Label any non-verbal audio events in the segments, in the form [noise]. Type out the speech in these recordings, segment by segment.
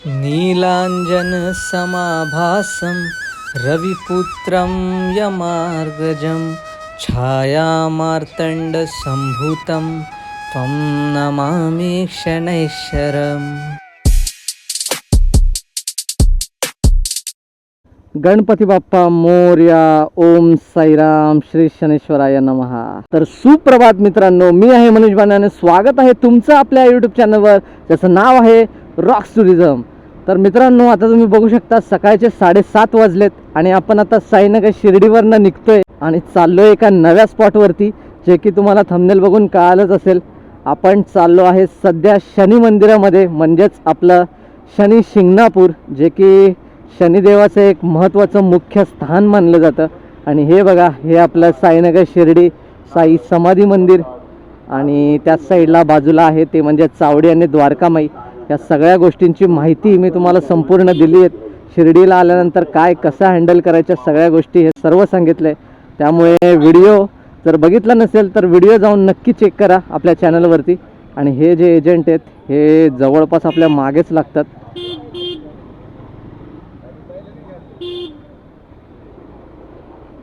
नीलाञ्जनसमाभासं रविपुत्रं यमार्गजं छायामार्तण्डसम्भूतं त्वं नमामि शनैश्वरम् गणपती बाप्पा मोर्या ओम साईराम श्री शनेश्वराय नमहा तर सुप्रभात मित्रांनो मी आहे मनीष बाणे स्वागत आहे तुमचं आपल्या यूट्यूब चॅनलवर ज्याचं नाव आहे रॉक्स टुरिझम तर मित्रांनो आता तुम्ही बघू शकता सकाळचे साडेसात वाजलेत आणि आपण आता साईनगर शिर्डीवरनं निघतोय आणि चाललोय एका नव्या स्पॉटवरती जे की तुम्हाला थंबनेल बघून कळालंच असेल. आपण चाललो आहे सध्या शनी मंदिरामध्ये म्हणजेच आपलं शनी शिंगणापूर जे की शनिदेवाचं एक महत्त्वाचं मुख्य स्थान मानलं जातं. आणि हे बघा हे आपलं साईनगर शिर्डी साई समाधी मंदिर. आणि त्याच साईडला बाजूला आहे ते म्हणजे चावडी आणि द्वारकामाई. या सगळ्या गोष्टींची माहिती मी तुम्हाला संपूर्ण दिली आहे. शिर्डीला आल्यानंतर काय कसं हँडल करायच्या सगळ्या गोष्टी हे सर्व सांगितलं. आहे त्यामुळे व्हिडिओ जर बघितला नसेल तर व्हिडिओ जाऊन नक्की चेक करा आपल्या चॅनलवरती आणि हे जे एजंट आहेत हे जवळपास आपल्या मागेच लागतात.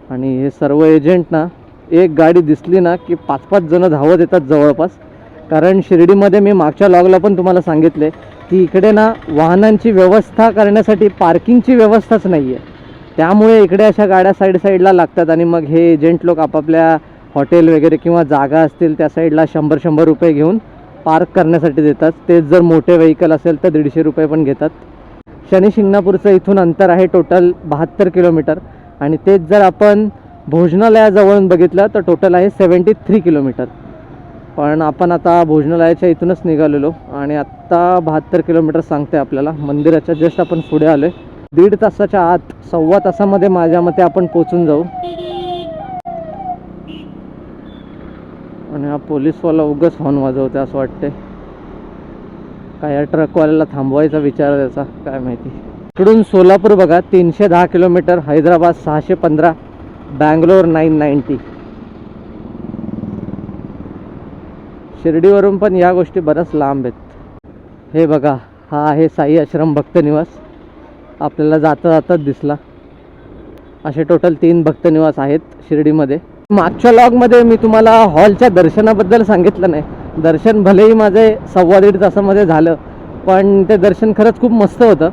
आणि हे सर्व एजंट ना एक गाडी दिसली ना की पाच पाच जणं धावत येतात जवळपास. कारण शिर्डीमध्ये मी मागच्या लॉगला पण तुम्हाला सांगितले की इकडे ना वाहनांची व्यवस्था करण्यासाठी पार्किंगची व्यवस्थाच नाही आहे त्यामुळे इकडे अशा गाड्या साईड साईडला लागतात आणि मग हे एजंट लोक आपापल्या हॉटेल वगैरे किंवा जागा असतील त्या साईडला शंभर शंभर रुपये घेऊन पार्क करण्यासाठी देतात. तेच जर मोठे व्हेकल असेल तर दीडशे रुपये पण घेतात. शनी शिंगणापूरचं इथून अंतर आहे टोटल बहात्तर किलोमीटर आणि तेच जर आपण भोजनालयाजवळून बघितलं तर टोटल आहे सेवन्टी थ्री किलोमीटर पण आपण आता भोजनालयाच्या इथूनच निघालेलो आणि आत्ता बहात्तर किलोमीटर सांगते आपल्याला. मंदिराच्या जस्ट आपण पुढे आलो आहे दीड तासाच्या आत सव्वा तासामध्ये माझ्या मते आपण पोचून जाऊ. आणि हा पोलीसवाला उगाच हॉर्न वाजवते असं वाटते काय या ट्रकवाल्याला थांबवायचा विचार त्याचा काय माहिती. इकडून सोलापूर बघा तीनशे दहा किलोमीटर हैदराबाद सहाशे पंधरा बँगलोर नाईन नाईन्टी. शिर्डीवरून पण या गोष्टी बऱ्याच लांब आहेत. हे बघा हा आहे साई आश्रम भक्त निवास. आपल्याला जाता जाताच दिसला. असे टोटल तीन भक्त निवास आहेत शिर्डीमध्ये. मागच्या लॉगमध्ये मी तुम्हाला हॉलच्या दर्शनाबद्दल सांगितलं नाही. दर्शन भलेही माझे सव्वा दीड तासामध्ये झालं पण ते दर्शन खरंच खूप मस्त होतं.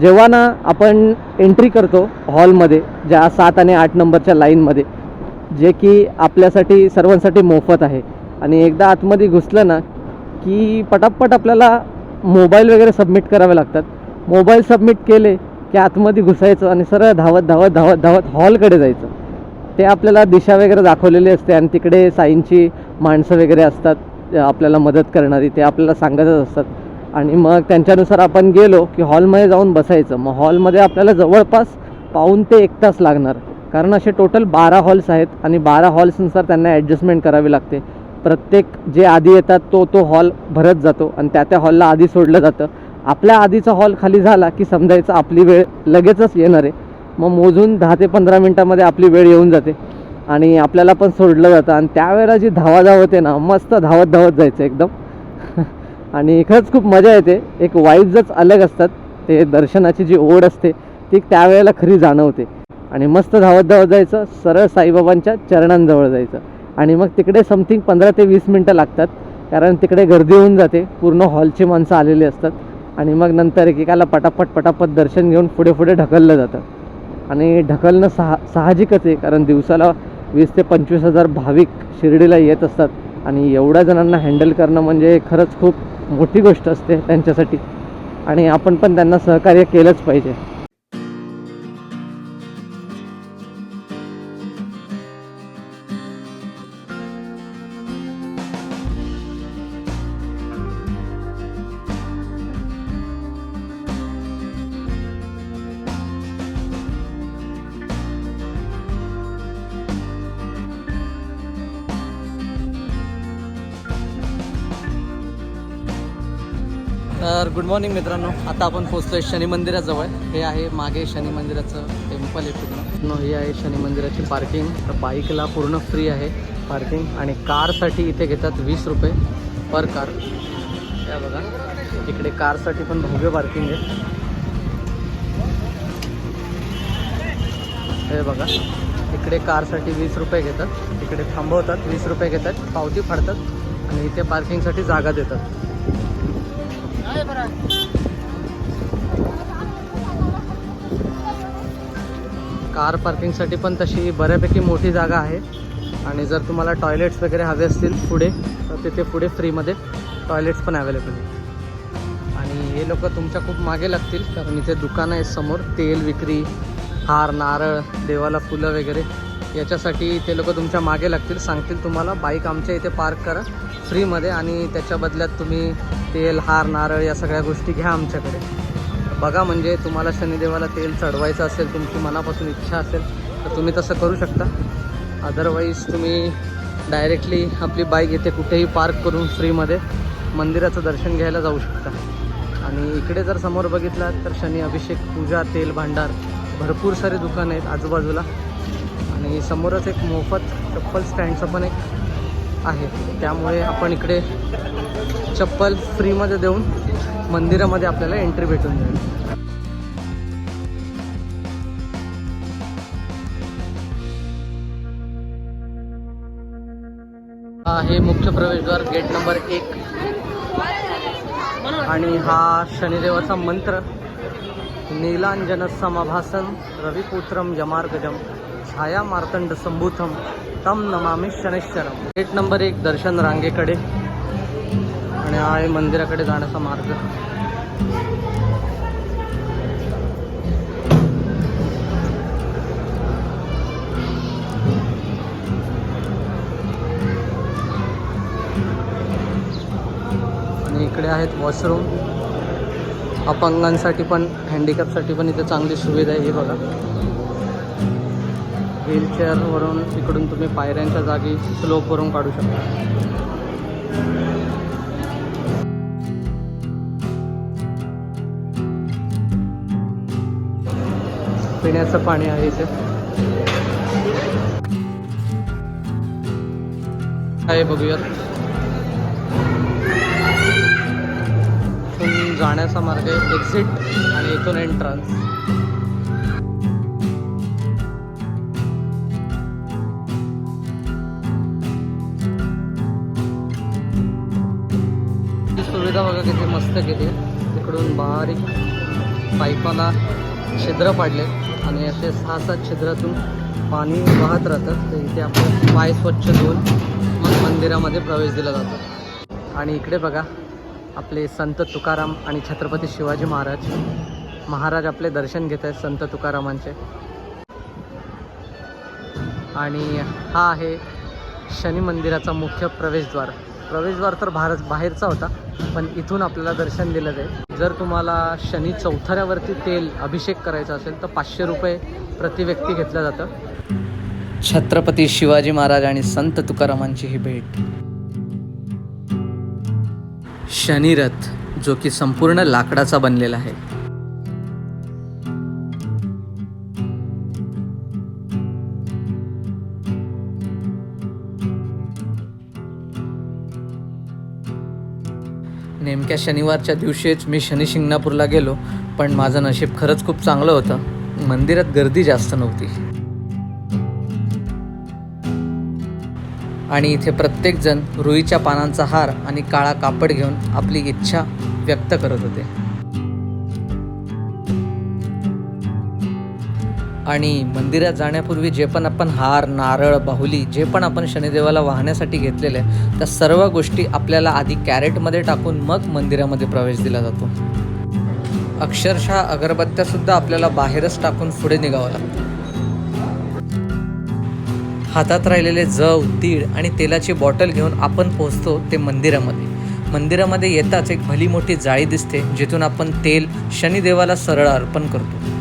जेव्हा ना आपण एंट्री करतो हॉलमध्ये ज्या सात आणि आठ नंबरच्या लाईनमध्ये जे की आपल्यासाठी सर्वांसाठी मोफत आहे. आणि एकदा आतमध्ये घुसलं ना की पटापट आपल्याला मोबाईल वगैरे सबमिट करावे लागतात. मोबाईल सबमिट केले की आतमध्ये घुसायचं आणि सरळ धावत धावत धावत धावत हॉलकडे जायचं. ते आपल्याला दिशा वगैरे दाखवलेली असते आणि तिकडे साईंची माणसं वगैरे असतात आपल्याला मदत करणारी ते आपल्याला सांगतच असतात. आणि मग त्यांच्यानुसार आपण गेलो की हॉलमध्ये जाऊन बसायचं. मग हॉलमध्ये आपल्याला जवळपास पाऊन ते एक तास लागणार. कारण असे टोटल बारा हॉल्स आहेत आणि बारा हॉल्सनुसार त्यांना ॲडजस्टमेंट करावी लागते. प्रत्येक जे आधी येतात तो तो हॉल भरत जातो आणि त्या त्या हॉलला आधी सोडलं जातं. आपल्या आधीचा हॉल खाली झाला की समजायचं आपली वेळ लगेचच येणार आहे. मग मोजून दहा ते पंधरा मिनटामध्ये आपली वेळ येऊन जाते. आणि आपल्याला पण सोडलं जातं. आणि त्यावेळेला जी धावाधाव होते ना मस्त धावत धावत जायचं एकदम. [laughs] आणि खरंच खूप मजा येते. एक वाईब्सच अलग असतात. ते दर्शनाची जी ओढ असते ती त्यावेळेला खरी जाणवते. आणि मस्त धावत धावत जायचं सरळ साईबाबांच्या चरणांजवळ जायचं. आणि मग तिकडे समथिंग पंधरा ते वीस मिनटं लागतात. कारण तिकडे गर्दी होऊन जाते. पूर्ण हॉलची माणसं आलेली असतात. आणि मग नंतर एकेकाला पटापट पटापट दर्शन घेऊन पुढे पुढे ढकललं जातं. आणि ढकलणं सहा साहजिकच आहे. कारण दिवसाला वीस ते पंचवीस हजार भाविक शिर्डीला येत असतात. आणि एवढ्या जणांना हँडल करणं म्हणजे खरंच खूप मोठी गोष्ट असते त्यांच्यासाठी. आणि आपण पण त्यांना सहकार्य केलंच पाहिजे. मॉर्निंग मित्रांनो. आता आपण पोहोचतोय शनी मंदिराजवळ. हे आहे मागे शनी मंदिराचं टेम्पल आहे पूर्ण. हे आहे शनी मंदिराची पार्किंग तर बाईकला पूर्ण फ्री आहे पार्किंग आणि कारसाठी इथे घेतात वीस रुपये पर कार या बघा. इकडे कारसाठी पण भव्य पार्किंग आहे. हे बघा. इकडे कारसाठी वीस रुपये घेतात. इकडे थांबवतात वीस रुपये घेतात. पावती फाडतात आणि इथे पार्किंगसाठी जागा देतात. कार पार्किंगसाठी पण तशी बऱ्यापैकी मोठी जागा आहे. आणि जर तुम्हाला टॉयलेट्स वगैरे हवे असतील पुढे तर तिथे पुढे फ्रीमध्ये टॉयलेट्स पण अवेलेबल आहे आणि हे लोक तुमच्या खूप मागे लागतील कारण इथे दुकानं आहेत समोर तेल विक्री हार नारळ देवाला फुलं वगैरे. याच्यासाठी ते लोक तुमच्या मागे लागतील सांगतील तुम्हाला बाईक आमच्या इथे पार्क करा फ्रीमध्ये. आणि त्याच्या बदल्यात तुम्ही तेल हार नारळ या सगळ्या गोष्टी घ्या आमच्याकडे. बघा म्हणजे तुम्हाला शनिदेवाला तेल चढवायचं असेल तुमची मनापासून इच्छा असेल तर तुम्ही तसं करू शकता. अदरवाईज तुम्ही डायरेक्टली आपली बाईक येते कुठेही पार्क करून फ्रीमध्ये मंदिराचं दर्शन घ्यायला जाऊ शकता. आणि इकडे जर समोर बघितलात तर शनी अभिषेक पूजा तेल भांडार भरपूर सारे दुकानं आहेत आजूबाजूला. आणि समोरच एक मोफत चप्पल स्टँडचं पण एक आहे. त्यामुळे आपण इकडे चप्पल फ्रीमध्ये देऊन मंदिरामध्ये आपल्याला एंट्री भेटून जाईल. हे मुख्य प्रवेशद्वार गेट नंबर एक. आणि हा शनिदेवाचा मंत्र. नीलांजन समाभासन रविपुत्रम यमार्गजम छाया मार्तंड संभूतम तम नमामि शनेश्वरम गेट नंबर एक दर्शन रांगेकडे. आणि हा आहे मंदिराकडे जाण्याचा मार्ग. आणि इकडे आहेत वॉशरूम अपंगांसाठी पण हँडिकॅपसाठी पण इथे चांगली सुविधा आहे ही बघा. व्हीलचेअरवरून इकडून तुम्ही पायऱ्यांच्या जागी स्लोपवरून काढू शकता. पिण्याचं पाणी आहे इथे. आहे बघूयात. इथून जाण्याचा मार्ग आहे एक्झिट आणि इथून एंट्रन्स सुविधा बघा किती मस्त केली. तिकडून बारीक पाईपाला छिद्र पाडले. आणि असे सहा सात छिद्रातून पाणी वाहत राहतं. तर इथे आपण पाय स्वच्छ धुवून मग मंदिरामध्ये प्रवेश दिला जातो. आणि इकडे बघा आपले संत तुकाराम आणि छत्रपती शिवाजी महाराज. महाराज आपले दर्शन घेत आहेत संत तुकारामांचे. आणि हा आहे शनी मंदिराचा मुख्य प्रवेशद्वार. प्रवेशद्वार तर भारत बाहेरचा होता पण इथून आपल्याला दर्शन दिलं जाईल. जर तुम्हाला शनी चौथऱ्यावरती तेल अभिषेक करायचा असेल तर पाचशे रुपये प्रति व्यक्ती घेतलं जातं. छत्रपती शिवाजी महाराज आणि संत तुकारामांची ही भेट. शनिरथ जो की संपूर्ण लाकडाचा बनलेला आहे. नेमक्या शनिवारच्या दिवशीच मी शनी शिंगणापूरला गेलो पण माझं नशीब खरंच खूप चांगलं होतं. मंदिरात गर्दी जास्त नव्हती. आणि इथे प्रत्येकजण रुईच्या पानांचा हार आणि काळा कापड घेऊन आपली इच्छा व्यक्त करत होते. आणि मंदिरात जाण्यापूर्वी जे पण आपण हार नारळ बाहुली जे पण आपण शनिदेवाला वाहण्यासाठी घेतलेले आहे त्या सर्व गोष्टी आपल्याला आधी कॅरेटमध्ये टाकून मग मंदिरामध्ये प्रवेश दिला जातो. अक्षरशः अगरबत्त्यासुद्धा आपल्याला बाहेरच टाकून पुढे निघावं लागतं. हातात राहिलेले जव तीळ आणि तेलाची बॉटल घेऊन आपण पोहोचतो ते मंदिरामध्ये. मंदिरामध्ये येताच एक भली मोठी जाळी दिसते जिथून आपण तेल शनिदेवाला सरळ अर्पण करतो.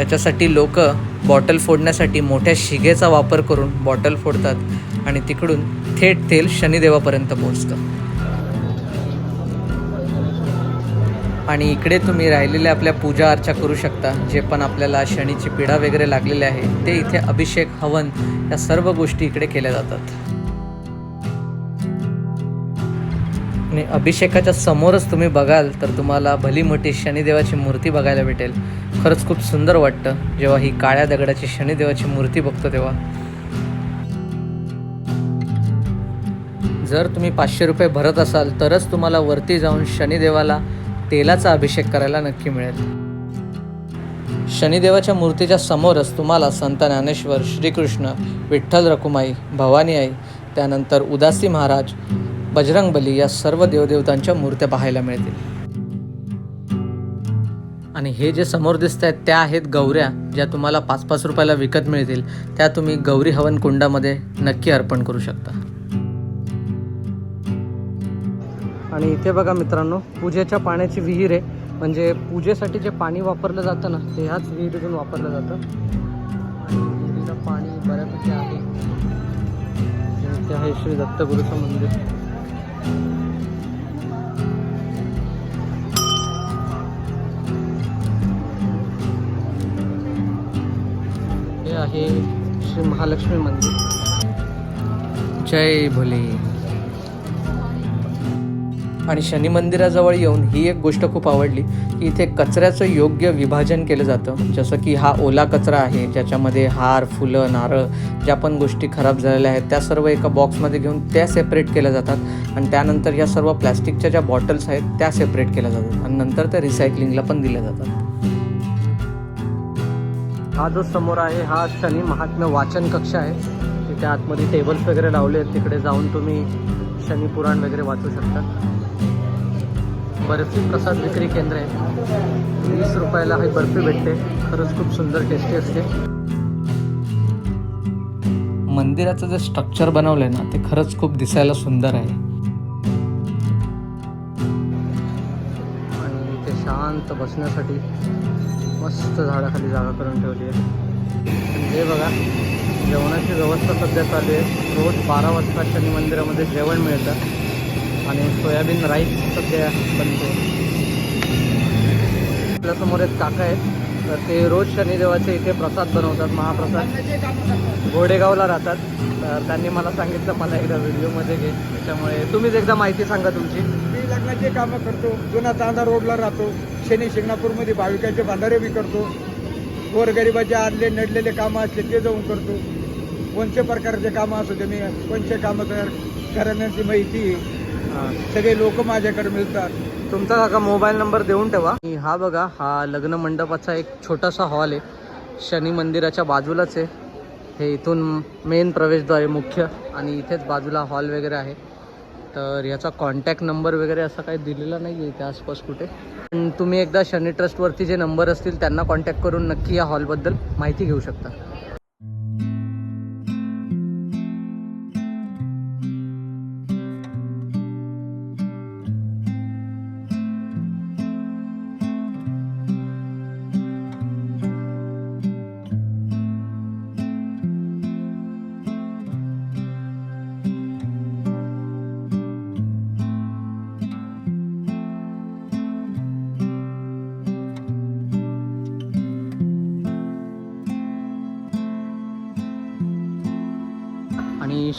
त्याच्यासाठी लोक बॉटल फोडण्यासाठी मोठ्या शिगेचा वापर करून बॉटल फोडतात आणि तिकडून थेट तेल शनिदेवापर्यंत पोहोचतं. आणि इकडे तुम्ही राहिलेल्या आपल्या पूजा अर्चा करू शकता जे पण आपल्याला शनीची पिढा वगैरे लागलेली आहे ते इथे अभिषेक हवन या सर्व गोष्टी इकडे केल्या जातात. आणि अभिषेकाच्या समोरच तुम्ही बघाल तर तुम्हाला भली मोठी शनिदेवाची मूर्ती बघायला भेटेल. खरंच खूप सुंदर वाटतं. जेव्हा ही काळ्या दगडाची शनिदेवाची मूर्ती बघतो तेव्हा. जर तुम्ही पाचशे रुपये भरत असाल तरच तुम्हाला वरती जाऊन शनिदेवाला तेलाचा अभिषेक करायला नक्की मिळेल. शनिदेवाच्या मूर्तीच्या समोरच तुम्हाला संत ज्ञानेश्वर श्रीकृष्ण विठ्ठल रखुमाई भवानी आई त्यानंतर उदासी महाराज बजरंगबली या सर्व देवदेवतांच्या मूर्त्या पाहायला मिळतील. आणि हे जे समोर दिसत आहेत त्या आहेत गौऱ्या ज्या तुम्हाला पाच पाच रुपयाला विकत मिळतील. त्या तुम्ही गौरी हवन कुंडामध्ये नक्की अर्पण करू शकता. आणि इथे बघा मित्रांनो पूजेच्या पाण्याची विहीर आहे. म्हणजे पूजेसाठी जे पाणी वापरलं जातं ना ते ह्याच विहिरीतून वापरलं जातं. आणि विहिरीचं पाणी बऱ्यापैकी आहे. ते आहे श्री दत्तगुरूचं मंदिर. हे आहे श्री महालक्ष्मी मंदिर. जय भोले. आणि शनी मंदिराजवळ येऊन ही एक गोष्ट खूप आवडली. की इथे कचऱ्याचं योग्य विभाजन केलं जातं. जसं की हा ओला कचरा आहे ज्याच्यामध्ये हार फुलं नारळ ज्या पण गोष्टी खराब झालेल्या आहेत त्या सर्व एका बॉक्समध्ये घेऊन त्या सेपरेट केल्या जातात. आणि त्यानंतर या सर्व प्लॅस्टिकच्या ज्या बॉटल्स आहेत त्या सेपरेट केल्या जातात. आणि नंतर त्या रिसायकलिंगला पण दिल्या जातात. हा जो समोर आहे हा शनी महात्म्य वाचन कक्ष आहे. तिथे आतमध्ये टेबल्स वगैरे लावले आहेत. तिकडे जाऊन तुम्ही शनी पुराण वगैरे वाचू शकता. बर्फी प्रसाद विक्री केंद्र आहे वीस रुपयाला ही बर्फी भेटते. खरंच खूप सुंदर टेस्टी असते. मंदिराचं जे स्ट्रक्चर बनवलंय ना ते खरंच खूप दिसायला सुंदर आहे. आणि ते शांत बसण्यासाठी मस्त झाडाखाली जागा करून ठेवली आहे. हे बघा जेवणाची व्यवस्था सध्या चालू आहे. रोज बारा वाजता शनी मंदिरामध्ये जेवण मिळतं. आणि सोयाबीन राईस सध्या बनतो. आपल्यासमोर एक काका आहेत. तर ते रोज शनिदेवाचे इथे प्रसाद बनवतात महाप्रसाद. घोडेगावला राहतात. तर त्यांनी मला सांगितलं मला एकदा व्हिडिओमध्ये घे. त्याच्यामुळे तुम्हीच एकदा माहिती सांगा तुमची. मी लग्नाचे कामं करतो. जुना तांदा रोडला राहतो. शनी शिंगणापूरमध्ये भाविकांचे भांडारे बी करतो. गोरगरिबाचे आदले नडलेले कामं असले ते जाऊन करतो. कोणत्या प्रकारचे कामं असू दे मी कोणते कामं तयार करण्याची माहिती सगळे लोक माझ्याकडे मिळतात. तुमचा काका मोबाईल नंबर देऊन ठेवा. हा बघा हा लग्न मंडपाचा एक छोटासा हॉल आहे. शनी मंदिराच्या बाजूलाच आहे. हे इथून मेन प्रवेशद्वार आहे मुख्य. आणि इथेच बाजूला हॉल वगैरे आहे. तर याचा कॉन्टॅक्ट नंबर वगैरे असा काही दिलेला नाही आहे इथे आसपास कुठे. पण तुम्ही एकदा शनी ट्रस्टवरती जे नंबर असतील त्यांना कॉन्टॅक्ट करून नक्की या हॉलबद्दल माहिती घेऊ शकता.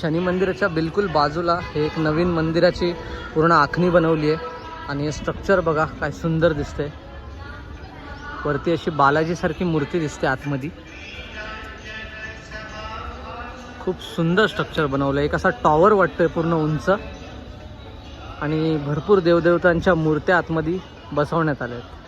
शनी मंदिराच्या बिलकुल बाजूला हे एक नवीन मंदिराची पूर्ण आखणी बनवली आहे. आणि हे स्ट्रक्चर बघा काय सुंदर दिसतंय. वरती अशी बालाजीसारखी मूर्ती दिसते आतमध्ये. खूप सुंदर स्ट्रक्चर बनवलं एक असा टॉवर वाटतोय पूर्ण उंच. आणि भरपूर देवदेवतांच्या मूर्त्या आतमध्ये बसवण्यात आल्या आहेत.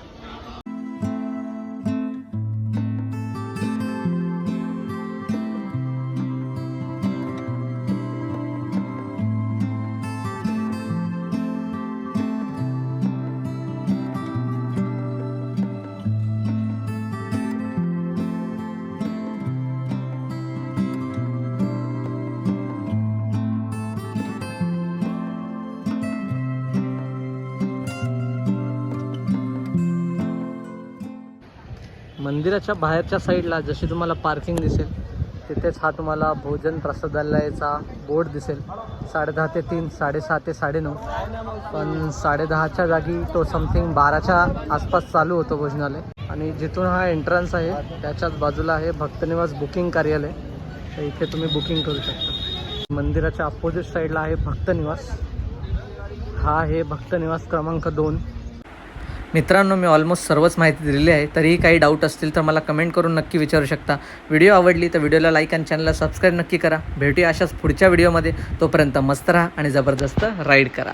मंदिराच्या बाहेरच्या साईडला जशी तुम्हाला पार्किंग दिसेल तिथेच हा तुम्हाला भोजन प्रसादालयाचा बोर्ड दिसेल. साडेदहा ते तीन साडेसहा ते साडेनऊ. पण साडेदहाच्या जागी तो समथिंग बाराच्या आसपास चालू होतो भोजनालय. आणि जिथून हा एंट्रन्स आहे त्याच्याच बाजूला आहे भक्तनिवास बुकिंग कार्यालय. तर इथे तुम्ही बुकिंग करू शकता. मंदिराच्या अपोजिट साईडला आहे भक्तनिवास. हा आहे भक्तनिवास क्रमांक दोन. मित्रांनो मी ऑलमोस्ट सर्वच माहिती दिलेली आहे. तरीही काही डाऊट असतील तर मला कमेंट करून नक्की विचारू शकता. व्हिडिओ आवडली तर व्हिडिओला लाईक आणि चॅनलला सबस्क्राईब नक्की करा. भेटूया अशाच पुढच्या व्हिडिओमध्ये तोपर्यंत मस्त राहा आणि जबरदस्त राईड करा.